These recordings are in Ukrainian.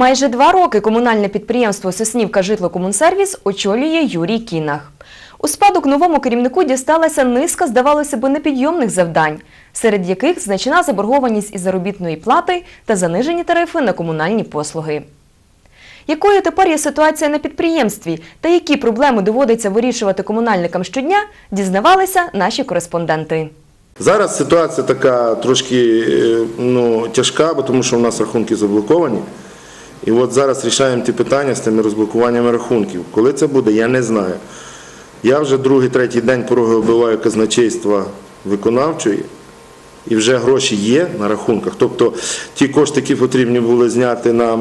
Майже два роки комунальне підприємство Соснівка Житлокомунсервіс очолює Юрій Кінах. У спадок новому керівнику дісталася низка, здавалося би, непідйомних завдань, серед яких значна заборгованість із заробітної плати та занижені тарифи на комунальні послуги. Якою тепер є ситуація на підприємстві та які проблеми доводиться вирішувати комунальникам щодня, дізнавалися наші кореспонденти. Зараз ситуація така трошки е, ну, тяжка, тому що у нас рахунки заблоковані. І от зараз рішаємо ті питання з тими розблокуваннями рахунків. Коли це буде, я не знаю. Я вже другий, третій день пороги оббиваю казначейства виконавчої, і вже гроші є на рахунках. Тобто ті кошти, які потрібні були зняти на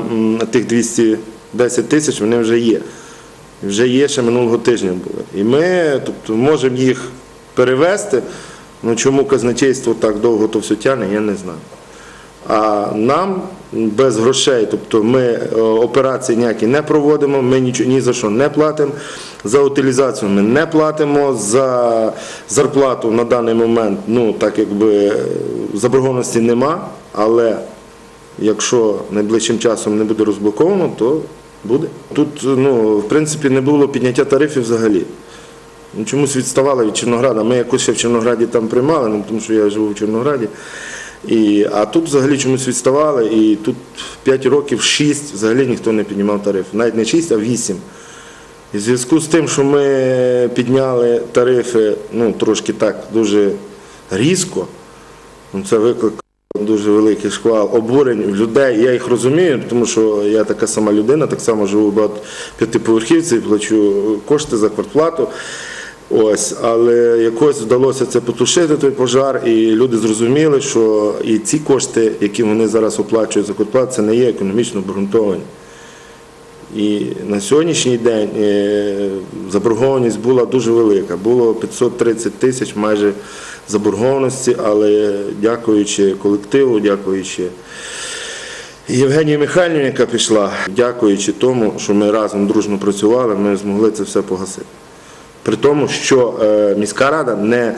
тих 210 тисяч, вони вже є. Вже є, ще минулого тижня були. І ми тобто, можемо їх перевести. Ну чому казначейство так довго то все тягне, я не знаю. А нам без грошей, тобто ми е, операції ніякі не проводимо, ми нічого ні за що не платимо. За утилізацію ми не платимо, за зарплату на даний момент, ну так якби е, заборгованості нема, але якщо найближчим часом не буде розблоковано, то буде. Тут, ну, в принципі, не було підняття тарифів взагалі. Ну, Чомусь відставали від Чорнограда. Ми якось ще в Чорнограді там приймали, ну, тому що я живу в Чорнограді. І, а тут взагалі чомусь відставали, і тут 5 років, 6 взагалі ніхто не піднімав тариф. Навіть не 6, а 8. І в зв'язку з тим, що ми підняли тарифи ну, трошки так дуже різко, ну, це виклик дуже великий шквал обурень людей. Я їх розумію, тому що я така сама людина, так само живу в п'ятиповерхівці, плачу кошти за квартплату. Ось, але якось вдалося це потушити той пожар, і люди зрозуміли, що і ці кошти, які вони зараз оплачують за квартплату, це не є економічно обґрунтовані. І на сьогоднішній день е, заборгованість була дуже велика. Було 530 тисяч майже заборгованості, але дякуючи колективу, дякуючи Євгенії Михайлівні, яка пішла, дякуючи тому, що ми разом дружно працювали, ми змогли це все погасити. При тому, що е, міська рада не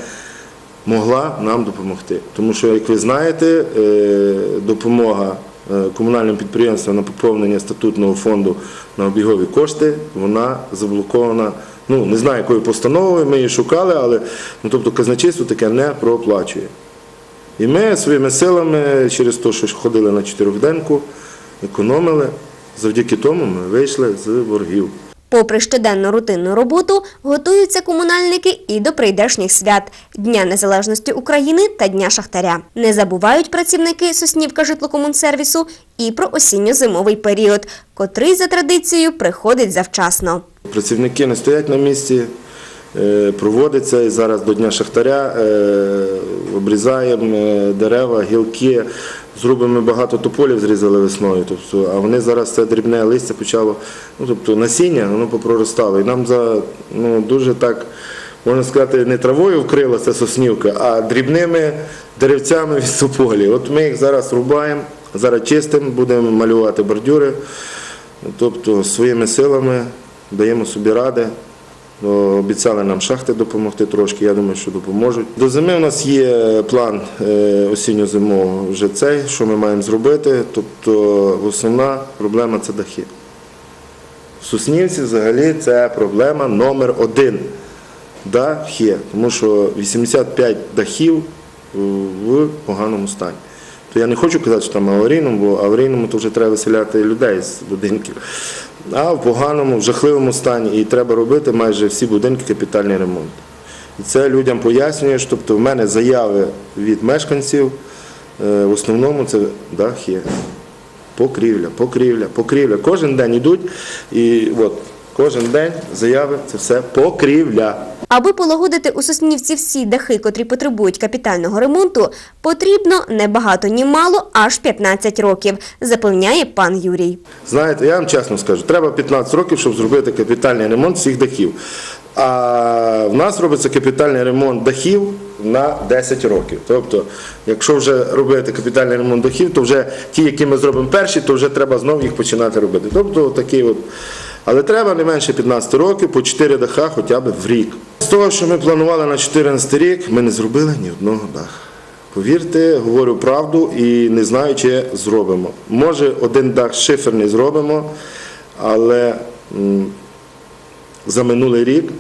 могла нам допомогти. Тому що, як ви знаєте, е, допомога е, комунальним підприємствам на поповнення статутного фонду на обігові кошти, вона заблокована. Ну, не знаю, якою постановою, ми її шукали, але ну, тобто казначейство таке не проплачує. І ми своїми силами, через те, що ходили на чотирьохденку, економили. Завдяки тому ми вийшли з боргів. Попри щоденну рутинну роботу, готуються комунальники і до прийдешніх свят Дня Незалежності України та Дня Шахтаря. Не забувають працівники Соснівка житлокомунсервісу і про осінньо-зимовий період, котрий за традицією приходить завчасно. Працівники не стоять на місці, проводиться і зараз до Дня Шахтаря е, обрізаємо е, дерева, гілки. Зробимо багато тополів, зрізали весною. Тобто, а вони зараз це дрібне листя почало, ну тобто насіння, воно попроростало. І нам за ну, дуже так, можна сказати, не травою вкрила ця соснівка, а дрібними деревцями від тополі. От ми їх зараз рубаємо, зараз чистимо, будемо малювати бордюри. Тобто своїми силами даємо собі ради. О, Обіцяли нам шахти допомогти трошки, я думаю, що допоможуть. До зими у нас є план е, осінньо-зимового вже цей, що ми маємо зробити. Тобто основна проблема це дахи. В Соснівці взагалі це проблема номер один. Дахи, тому що 85 дахів в поганому стані. То я не хочу казати, що там аварійному, бо аварійному то вже треба виселяти людей з будинків. А в поганому, в жахливому стані і треба робити майже всі будинки капітальний ремонт. І це людям пояснюєш, тобто в мене заяви від мешканців, е, в основному це дахи. Покрівля, покрівля, покрівля. Кожен день йдуть і от кожен день заяви це все покрівля. Аби полагодити у Соснівці всі дахи, котрі потребують капітального ремонту, потрібно не багато ні мало, аж 15 років, запевняє пан Юрій. Знаєте, я вам чесно скажу, треба 15 років, щоб зробити капітальний ремонт всіх дахів. А в нас робиться капітальний ремонт дахів на 10 років. Тобто, якщо вже робити капітальний ремонт дахів, то вже ті, які ми зробимо перші, то вже треба знову їх починати робити. Тобто такий от. Але треба не менше 15 років, по 4 даха хоча б в рік. З того, що ми планували на 14 рік, ми не зробили ні одного даха. Повірте, говорю правду і не знаю, чи зробимо. Може, один дах шиферний зробимо, але за минулий рік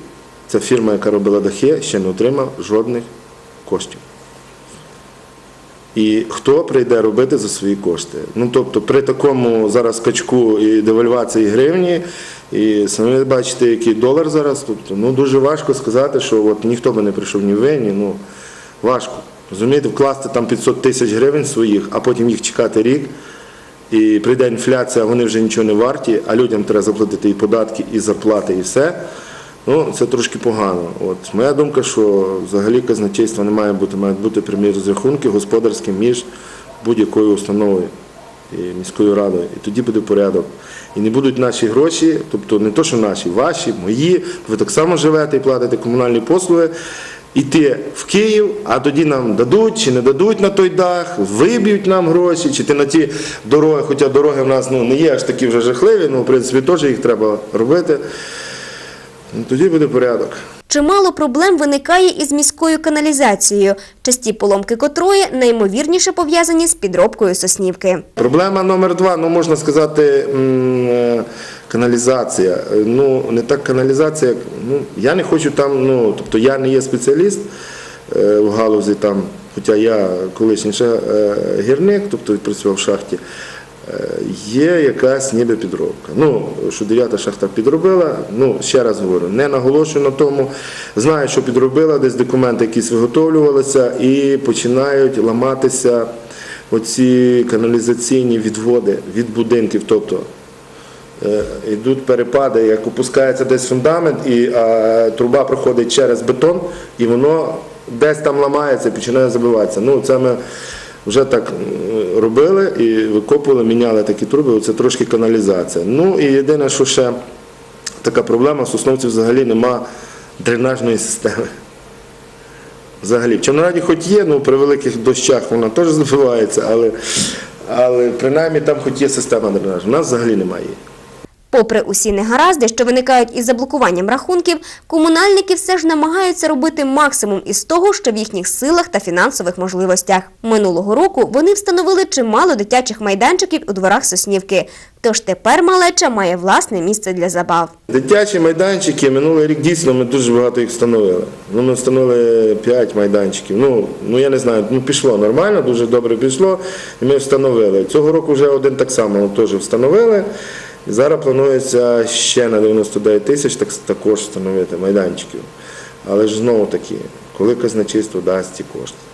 ця фірма, яка робила дахи, ще не отримала жодних коштів. І хто прийде робити за свої кошти? Ну тобто при такому зараз скачку і девальвації гривні, і самі бачите, який долар зараз. Тобто, ну дуже важко сказати, що от ніхто би не прийшов ні ви, ні, ну важко. Розумієте, вкласти там 500 тисяч гривень своїх, а потім їх чекати рік. І прийде інфляція, вони вже нічого не варті, а людям треба заплатити і податки, і зарплати, і все. Ну, це трошки погано. От моя думка, що взагалі казначейства не має бути, мають бути прямі розрахунки господарські між будь-якою установою і міською радою. І тоді буде порядок. І не будуть наші гроші, тобто не то, що наші, ваші, мої, ви так само живете і платите комунальні послуги. Іти в Київ, а тоді нам дадуть чи не дадуть на той дах, виб'ють нам гроші, чи ти на ті дороги, хоча дороги в нас ну, не є аж такі вже жахливі, ну в принципі теж їх треба робити. Ну, тоді буде порядок. Чимало проблем виникає із міською каналізацією, часті поломки котрої найімовірніше пов'язані з підробкою соснівки. Проблема номер два, ну можна сказати, е, каналізація. Е, Ну, не так каналізація. Ну, я не хочу там, ну, тобто я не є спеціаліст е, в галузі там, хоча я колишній гірник, тобто працював в шахті. Е, Є якась ніби підробка. Ну, що дев'ята шахта підробила, ну, ще раз говорю, не наголошую на тому. Знаю, що підробила, десь документи якісь виготовлювалися і починають ламатися оці каналізаційні відводи від будинків. Тобто е, йдуть перепади, як опускається десь фундамент, і е, труба проходить через бетон, і воно десь там ламається і починає забиватися. Ну, це ми вже так робили і викопували, міняли такі труби, це трошки каналізація. Ну і єдине, що ще така проблема, в Сосновці взагалі нема дренажної системи. Взагалі, в Чорнораді хоч є, ну при великих дощах вона теж забивається, але, але принаймні там хоч є система дренажу. У нас взагалі немає. Попри усі негаразди, що виникають із заблокуванням рахунків, комунальники все ж намагаються робити максимум із того, що в їхніх силах та фінансових можливостях. Минулого року вони встановили чимало дитячих майданчиків у дворах Соснівки. Тож тепер малеча має власне місце для забав. Дитячі майданчики минулий рік дійсно ми дуже багато їх встановили. Ну, ми встановили 5 майданчиків. Ну, ну я не знаю, ну пішло нормально, дуже добре пішло, і ми встановили. Цього року вже один так само теж встановили. Зараз планується ще на 99 тисяч так, також встановити майданчиків. Але ж знову таки, коли казначейство дасть ці кошти.